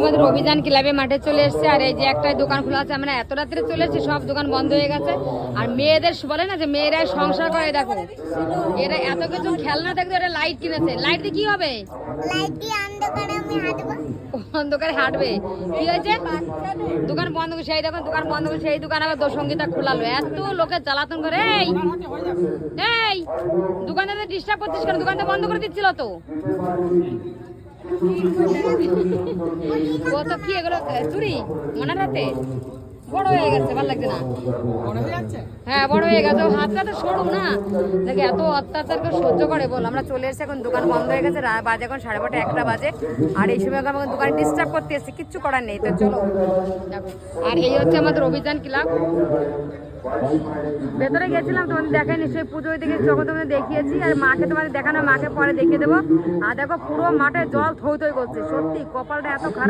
আমাদের অভিযান ক্লাবে মাঠে চলে এসেছে। আর এই যে একটা দোকান খোলা আছে আমরা এত রাত্রে চলে এসেছি সব দোকান বন্ধ হয়ে গেছে। আর মেয়েদের বলে না যে মেয়েরা সংসার করে দেখো। এরা এত কিছু খেলনা দেখতে ওরা লাইট কিনেছে। লাইট দিয়ে কি হবে? অন্ধকারে হাঁটবো। কি হয়েছে? দোকান বন্ধ করে সেই দোকান দোকান বন্ধ করে সেই দোকান আবার দোসঙ্গীতা খোলালো। এত লোকের জ্বালাতন করে এই! এই! দোকানদার ডিস্টার্ব করছিস কেন? দোকানটা বন্ধ করে দিচ্ছিল তো। ও তো কি এগুলো চুরি? মনে হাতে? হয়ে বড় হয়ে গেছে। এত অত্যাচার সহ্য করে বল। আমরা চলে এসেছি এখন, দোকান বন্ধ হয়ে গেছে বাজে এখন সাড়ে একটা বাজে। আর এই সময় ডিস্টার্ব কিচ্ছু করার নেই। তো চলো। আর এই হচ্ছে আমাদের অভিযান ক্লাব। ভেতরে গেছিলাম, তোমাদের দেখাই নিশ্চয়ই পুজোয় দিকে যখন তোমাদের দেখিয়েছি। আর মাকে তোমাদের দেখানো, মাকে পরে দেখিয়ে দেবো। আর দেখো পুরো মাঠে জল থই করছে, সত্যি, কপালটা এত খারাপ।